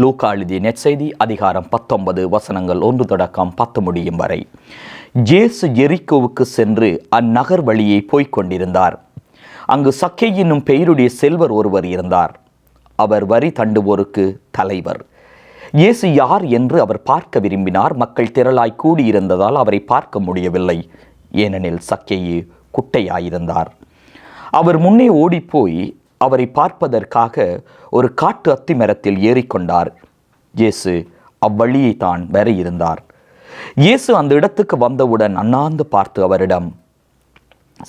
லூக்கா எழுதிய நெற்செய்தி அதிகாரம் பத்தொன்பது வசனங்கள் ஒன்று தொடக்கம் பத்து முடியும் வரை. ஜேசு எரிக்கோவுக்கு சென்று அந்நகர் வழியை போய்க் கொண்டிருந்தார். அங்கு சக்கை என்னும் பெயருடைய செல்வர் ஒருவர் இருந்தார். அவர் வரி தண்டுவோருக்கு தலைவர். இயேசு யார் என்று அவர் பார்க்க விரும்பினார். மக்கள் திரளாய் கூடியிருந்ததால் அவரை பார்க்க முடியவில்லை. ஏனெனில் சக்கையு குட்டையாயிருந்தார். அவர் முன்னே ஓடிப்போய் அவரை பார்ப்பதற்காக ஒரு காட்டு அத்தி மரத்தில் ஏறிக்கொண்டார். இயேசு அவ்வழியை தான் வர இருந்தார் இயேசு அந்த இடத்துக்கு வந்தவுடன் அண்ணாந்து பார்த்து அவரிடம்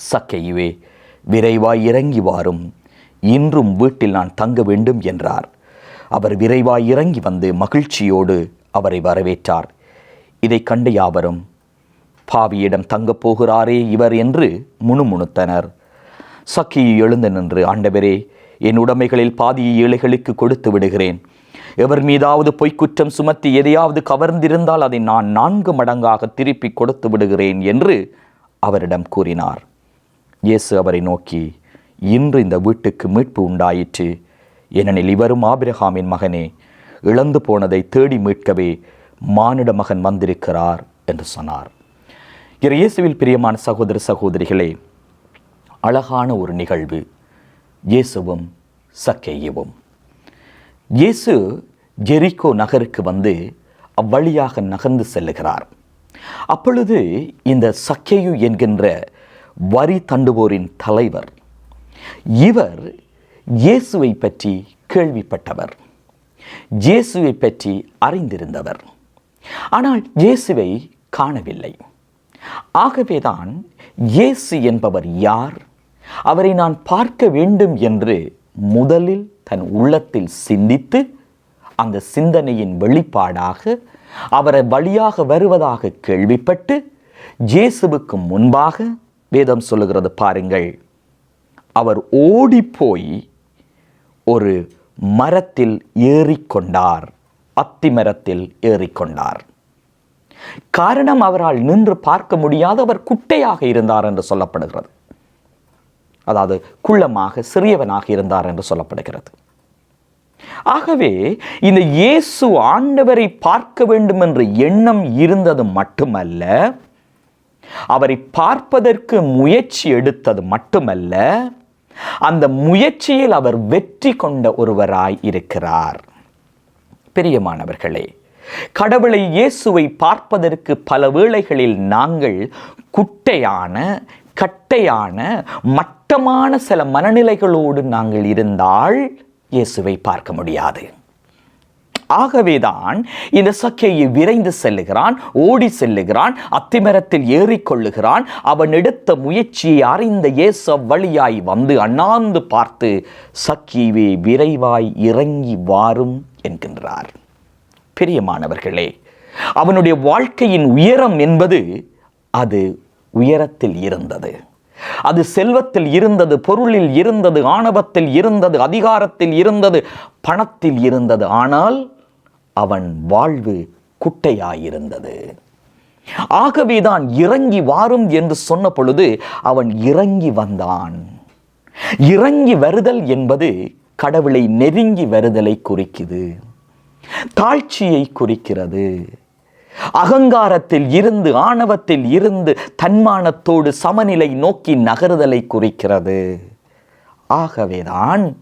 சக்கையுவே விரைவாய் இறங்கி வாரும். இன்றும் வீட்டில் நான் தங்க வேண்டும் என்றார். அவர் விரைவாய் இறங்கி வந்து மகிழ்ச்சியோடு அவரை வரவேற்றார். இதை கண்டு யாவரும் பாவியிடம் தங்கப் போகிறாரே இவர் என்று முணுமுணுத்தனர். சக்கி எழுந்து நின்று ஆண்டவரே என் உடைமைகளில் பாதியை ஏழைகளுக்கு கொடுத்து விடுகிறேன். எவர் மீதாவது பொய்க்குற்றம் சுமத்தி எதையாவது கவர்ந்திருந்தால் அதை நான் நான்கு மடங்காக திருப்பி கொடுத்து விடுகிறேன் என்று அவரிடம் கூறினார். இயேசு அவரை நோக்கி இன்று இந்த வீட்டுக்கு மீட்பு உண்டாயிற்று. ஏனெனில் இவரும் ஆபிரகாமின் மகனே இழந்து போனதை தேடி மீட்கவே மானிட மகன் வந்திருக்கிறார் என்று சொன்னார். இறையேசுவில் பிரியமான சகோதர சகோதரிகளே அழகான ஒரு நிகழ்வு. இயேசுவும் சக்கேயவும் இயேசு ஜெரிகோ நகருக்கு வந்து அவ்வழியாக நகர்ந்து செல்லுகிறார். அப்பொழுது இந்த சக்கேயு என்கின்ற வரி தண்டுவோரின் தலைவர் இவர் இயேசுவை பற்றி கேள்விப்பட்டவர். இயேசுவை பற்றி அறிந்திருந்தவர். ஆனால் இயேசுவை காணவில்லை. ஆகவேதான் இயேசு என்பவர் யார்? அவரை நான் பார்க்க வேண்டும் என்று முதலில் தன் உள்ளத்தில் சிந்தித்து அந்த சிந்தனையின் வெளிப்பாடாக அவரை வழியாக வருவதாக கேள்விப்பட்டு ஜேசுவுக்கு முன்பாக வேதம் சொல்லுகிறது பாருங்கள். அவர் ஓடிப்போய் ஒரு மரத்தில் ஏறிக்கொண்டார். அத்தி மரத்தில் ஏறிக்கொண்டார். காரணம் அவரால் நின்று பார்க்க முடியாத அவர் குட்டையாக இருந்தார் என்று சொல்லப்படுகிறது. அதாவது குள்ளமாக சிறியவனாக இருந்தார் என்று சொல்லப்படுகிறது. ஆகவே இந்த இயேசு ஆண்டவரை பார்க்க வேண்டும் என்ற எண்ணம் இருந்தது மட்டுமல்ல அவரை பார்ப்பதற்கு முயற்சி எடுத்தது மட்டுமல்ல அந்த முயற்சியில் அவர் வெற்றி கொண்ட ஒருவராய் இருக்கிறார். பிரியமானவர்களே கடவுளை இயேசுவை பார்ப்பதற்கு பல வேளைகளில் நாங்கள் குட்டையான கட்டையான மட்டமான சில மனநிலைகளோடு நாங்கள் இருந்தால் இயேசுவை பார்க்க முடியாது. ஆகவேதான் இந்த சக்கையை விரைந்து செல்லுகிறான் ஓடி செல்லுகிறான் அத்திமரத்தில் ஏறிக்கொள்ளுகிறான். அவன் எடுத்த முயற்சியை அறிந்த இயேசு வழியாய் வந்து அண்ணாந்து பார்த்து சக்கியவே விரைவாய் இறங்கி வாரும் என்கின்றார். பிரியமானவர்களே அவனுடைய வாழ்க்கையின் உயரம் என்பது அது உயரத்தில் இருந்தது. அது செல்வத்தில் இருந்தது பொருளில் இருந்தது ஆணவத்தில் இருந்தது அதிகாரத்தில் இருந்தது பணத்தில் இருந்தது. ஆனால் அவன் வாழ்வு குட்டையாயிருந்தது. ஆகவேதான் இறங்கி வாரும் என்று சொன்ன பொழுது அவன் இறங்கி வந்தான். இறங்கி வருதல் என்பது கடவுளை நெருங்கி வருதலை குறிக்குது தாழ்ச்சியை குறிக்கிறது. அகங்காரத்தில் இருந்து ஆணவத்தில் இருந்து தன்மானத்தோடு சமநிலை நோக்கி நகருதலை குறிக்கிறது. ஆகவேதான்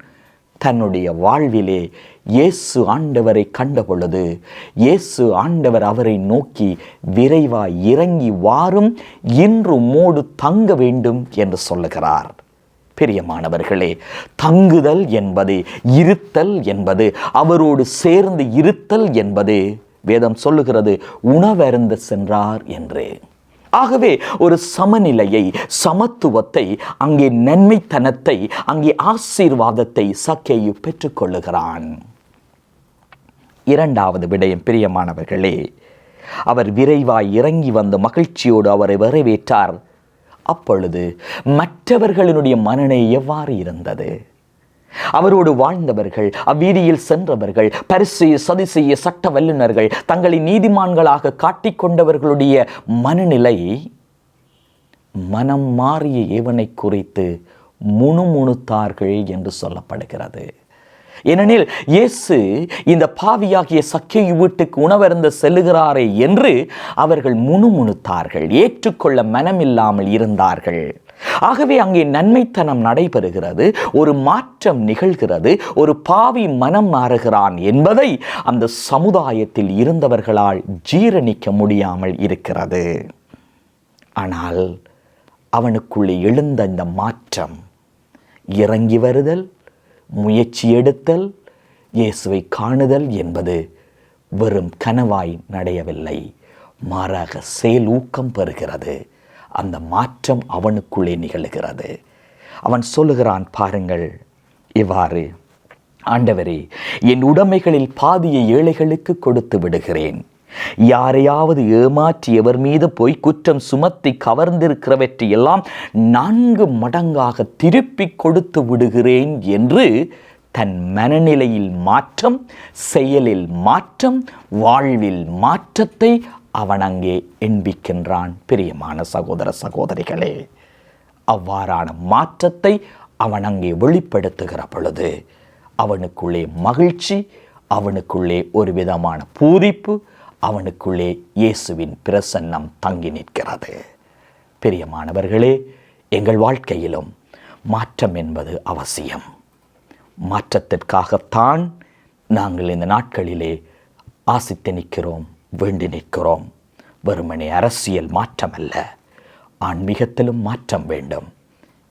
தன்னுடைய வாழ்விலே இயேசு ஆண்டவரை கண்ட பொழுது இயேசு ஆண்டவர் அவரை நோக்கி விரைவாய் இறங்கி வாரும் இன்று மோடு தங்க வேண்டும் என்று சொல்லுகிறார். பிரியமானவர்களே தங்குதல் என்பது இருத்தல் என்பது அவரோடு சேர்ந்து இருத்தல் என்பது வேதம் சொல்லுகிறது உணவருந்த சென்றார் என்று. ஆகவே ஒரு சமநிலையை சமத்துவத்தை அங்கே நன்மைத்தனத்தை அங்கே ஆசீர்வாதத்தை சக்கேயு பெற்றுக்கொள்ளுகிறான். இரண்டாவது விடயம் பிரியமானவர்களே அவர் விரைவாய் இறங்கி வந்த மகிழ்ச்சியோடு அவரை வரவேற்றார். அப்பொழுது மற்றவர்களினுடைய மனநிலை எவ்வாறு இருந்தது? அவரோடு வாழ்ந்தவர்கள் அவ்வீதியில் சென்றவர்கள் பரிசு சதிசெய்ய சட்ட வல்லுநர்கள் தங்களை நீதிமான்களாக காட்டிக்கொண்டவர்களுடைய மனநிலை மனம் மாறிய இவனை குறித்து முணுமுணுத்தார்கள் என்று சொல்லப்படுகிறது. ஏனெனில் இயேசு இந்த பாவியாகிய சக்கையு வீட்டுக்கு உணவருந்த செல்லுகிறாரே என்று அவர்கள் முணுமுணுத்தார்கள் ஏற்றுக்கொள்ள மனமில்லாமல் இருந்தார்கள். ஆகவே அங்கே நன்மைத்தனம் நடைபெறுகிறது ஒரு மாற்றம் நிகழ்கிறது ஒரு பாவி மனம் மாறுகிறான் என்பதை அந்த சமுதாயத்தில் இருந்தவர்களால் ஜீரணிக்க முடியாமல் இருக்கிறது. ஆனால் அவனுக்குள்ளே எழுந்த இந்த மாற்றம் இறங்கி வருதல் முயற்சி எடுத்தல் இயேசுவை காணுதல் என்பது வெறும் கனவாய் நடையவில்லை மாறாக செயலூக்கம் பெறுகிறது. அந்த மாற்றம் அவனுக்குள்ளே நிகழ்கிறது. அவன் சொல்லுகிறான் பாருங்கள் இவ்வாறு ஆண்டவரே என் உடைமைகளில் பாதியை ஏழைகளுக்கு கொடுத்து விடுகிறேன். யாரையாவது ஏமாற்றி எவர் மீது போய் குற்றம் சுமத்தி கவர்ந்திருக்கிறவற்றை எல்லாம் நான்கு மடங்காக திருப்பி கொடுத்து விடுகிறேன் என்று தன் மனநிலையில் மாற்றம் செயலில் மாற்றம் வாழ்வில் மாற்றத்தை அவன் அங்கே எண்பிக்கின்றான் பிரியமான சகோதர சகோதரிகளே அவ்வாறான மாற்றத்தை அவன் அங்கே வெளிப்படுத்துகிற பொழுது அவனுக்குள்ளே மகிழ்ச்சி அவனுக்குள்ளே ஒரு விதமான பூரிப்பு அவனுக்குள்ளே இயேசுவின் பிரசன்னம் தங்கி நிற்கிறது. பிரியமானவர்களே எங்கள் வாழ்க்கையிலும் மாற்றம் என்பது அவசியம். மாற்றத்திற்காகத்தான் நாங்கள் இந்த நாட்களிலே ஆசித்து நிற்கிறோம் வேண்டி நிற்கிறோம். வெறுமனே அரசியல் மாற்றமல்ல. ஆன்மீகத்திலும் மாற்றம் வேண்டும்.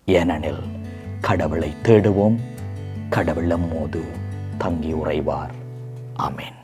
ஏனெனில் கடவுளை தேடுவோம். கடவுளம் மோது தங்கி உறைவார். ஆமேன்.